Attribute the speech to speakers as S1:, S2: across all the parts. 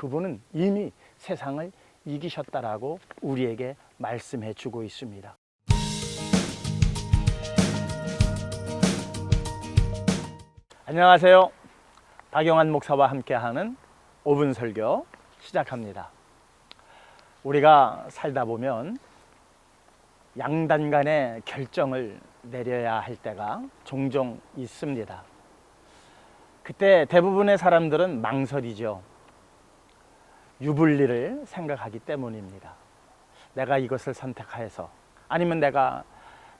S1: 그분은 이미 세상을 이기셨다라고 우리에게 말씀해 주고 있습니다. 안녕하세요. 박영환 목사와 함께하는 5분 설교 시작합니다. 우리가 살다 보면 양단 간의 결정을 내려야 할 때가 종종 있습니다. 그때 대부분의 사람들은 망설이죠. 유불리를 생각하기 때문입니다. 내가 이것을 선택해서 아니면 내가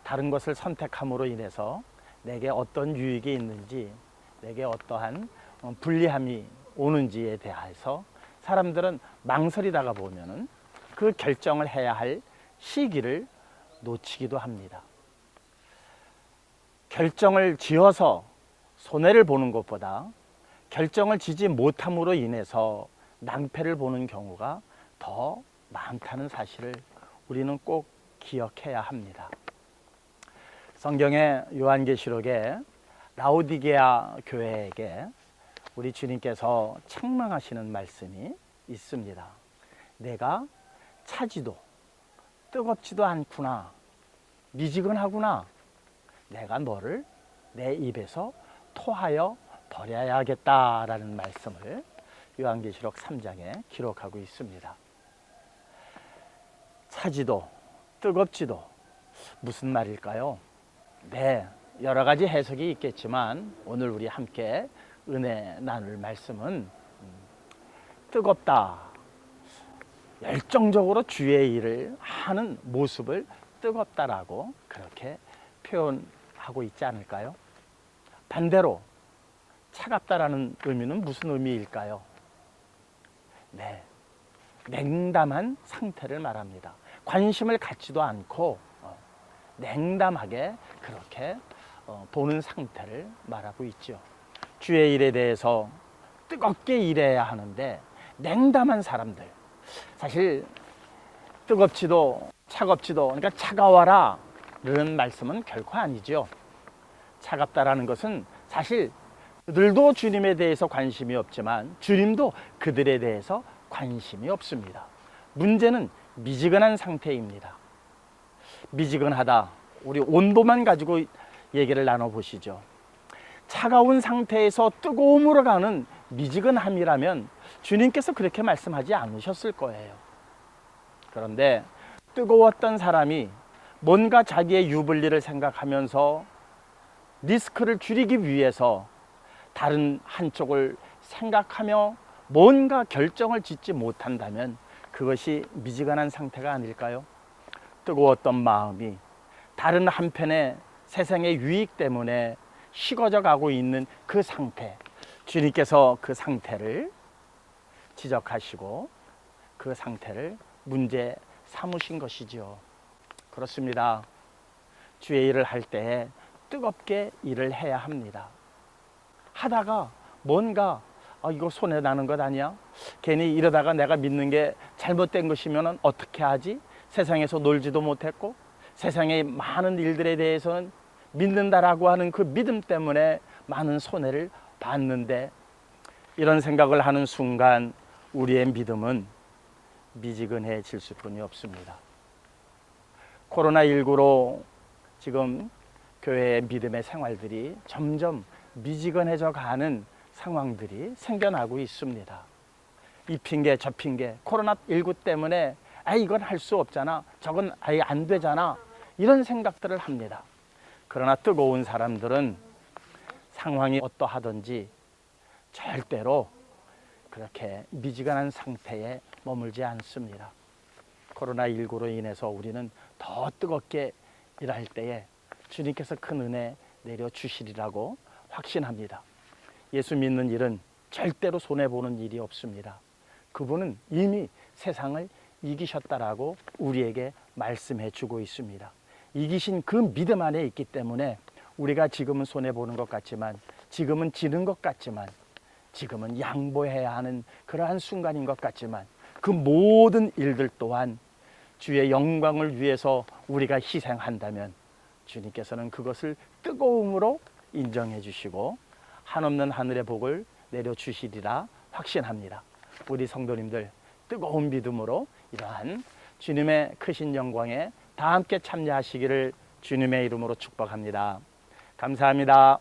S1: 다른 것을 선택함으로 인해서 내게 어떤 유익이 있는지 내게 어떠한 어, 불리함이 오는지에 대해서 사람들은 망설이다가 보면은 그 결정을 해야 할 시기를 놓치기도 합니다. 결정을 지어서 손해를 보는 것보다 결정을 지지 못함으로 인해서 낭패를 보는 경우가 더 많다는 사실을 우리는 꼭 기억해야 합니다. 성경의 요한계시록에 라오디게아 교회에게 우리 주님께서 책망하시는 말씀이 있습니다. 내가 차지도 뜨겁지도 않구나. 미지근하구나. 내가 너를 내 입에서 토하여 버려야겠다라는 말씀을 요한계시록 3장에 기록하고 있습니다. 차지도 뜨겁지도 무슨 말일까요? 네, 여러 가지 해석이 있겠지만 오늘 우리 함께 은혜 나눌 말씀은 음, 뜨겁다. 열정적으로 주의 일을 하는 모습을 뜨겁다라고 그렇게 표현하고 있지 않을까요? 반대로 차갑다라는 의미는 무슨 의미일까요? 네. 냉담한 상태를 말합니다. 관심을 갖지도 않고 어, 냉담하게 그렇게 어, 보는 상태를 말하고 있죠. 주의 일에 대해서 뜨겁게 일해야 하는데 냉담한 사람들. 사실 뜨겁지도 차갑지도 그러니까 차가워라 라는 말씀은 결코 아니죠. 차갑다라는 것은 사실 그들도 주님에 대해서 관심이 없지만 주님도 그들에 대해서 관심이 없습니다. 문제는 미지근한 상태입니다. 미지근하다. 우리 온도만 가지고 얘기를 나눠보시죠. 차가운 상태에서 뜨거움으로 가는 미지근함이라면 주님께서 그렇게 말씀하지 않으셨을 거예요. 그런데 뜨거웠던 사람이 뭔가 자기의 유불리를 생각하면서 리스크를 줄이기 위해서 다른 한쪽을 생각하며 뭔가 결정을 짓지 못한다면 그것이 미지근한 상태가 아닐까요? 뜨거웠던 마음이 다른 한편의 세상의 유익 때문에 식어져 가고 있는 그 상태. 주님께서 그 상태를 지적하시고 그 상태를 문제 삼으신 것이죠. 그렇습니다. 주의 일을 할 때 뜨겁게 일을 해야 합니다. 하다가 뭔가 아, 이거 손해 나는 것 아니야? 괜히 이러다가 내가 믿는 게 잘못된 것이면 어떻게 하지? 세상에서 놀지도 못했고 세상의 많은 일들에 대해서는 믿는다라고 하는 그 믿음 때문에 많은 손해를 봤는데 이런 생각을 하는 순간 우리의 믿음은 미지근해질 수뿐이 없습니다. 코로나19로 지금 교회의 믿음의 생활들이 점점 미지근해져 가는 상황들이 생겨나고 있습니다. 이 핑계 저 핑계 코로나19 때문에 아 이건 할 수 없잖아 저건 아예 안 되잖아 이런 생각들을 합니다. 그러나 뜨거운 사람들은 상황이 어떠하든지 절대로 그렇게 미지근한 상태에 머물지 않습니다. 코로나19로 인해서 우리는 더 뜨겁게 일할 때에 주님께서 큰 은혜 내려 주시리라고 확신합니다. 예수 믿는 일은 절대로 손해보는 일이 없습니다. 그분은 이미 세상을 이기셨다라고 우리에게 말씀해 주고 있습니다. 이기신 그 믿음 안에 있기 때문에 우리가 지금은 손해보는 것 같지만 지금은 지는 것 같지만 지금은 양보해야 하는 그러한 순간인 것 같지만 그 모든 일들 또한 주의 영광을 위해서 우리가 희생한다면 주님께서는 그것을 뜨거움으로 인정해 주시고 한없는 하늘의 복을 내려 주시리라 확신합니다. 우리 성도님들 뜨거운 믿음으로 이러한 주님의 크신 영광에 다 함께 참여하시기를 주님의 이름으로 축복합니다. 감사합니다.